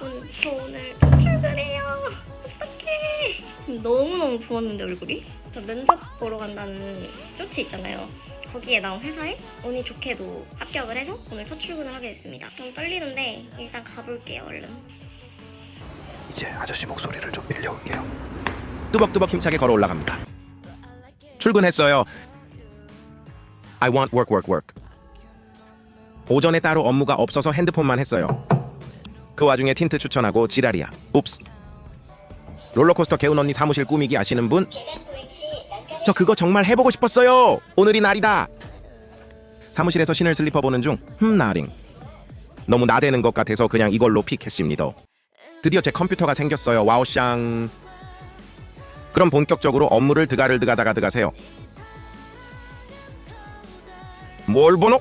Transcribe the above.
여러분 저 오늘 출근해요. 어떡해. 지금 너무너무 부었는데 얼굴이? 저 면접 보러 간다는 쇼츠 있잖아요. 거기에 나온 회사에 운이 좋게도 합격을 해서 오늘 첫 출근을 하게 됐습니다. 좀 떨리는데 일단 가볼게요 얼른. 이제 아저씨 목소리를 좀 빌려올게요. 뚜벅뚜벅 힘차게 걸어 올라갑니다. 출근했어요. I want work, work, work. 오전에 따로 업무가 없어서 핸드폰만 했어요. 그 와중에 틴트 추천하고 지랄이야. 옵스. 롤러코스터 개운 언니 사무실 꾸미기 아시는 분? 저 그거 정말 해보고 싶었어요. 오늘이 날이다. 사무실에서 신을 슬리퍼 보는 중, 흠 나링. 너무 나대는 것 같아서 그냥 이걸로 픽했습니다. 드디어 제 컴퓨터가 생겼어요. 와우샹. 그럼 본격적으로 업무를 드가를 드가다가 드가세요. 뭘 보노?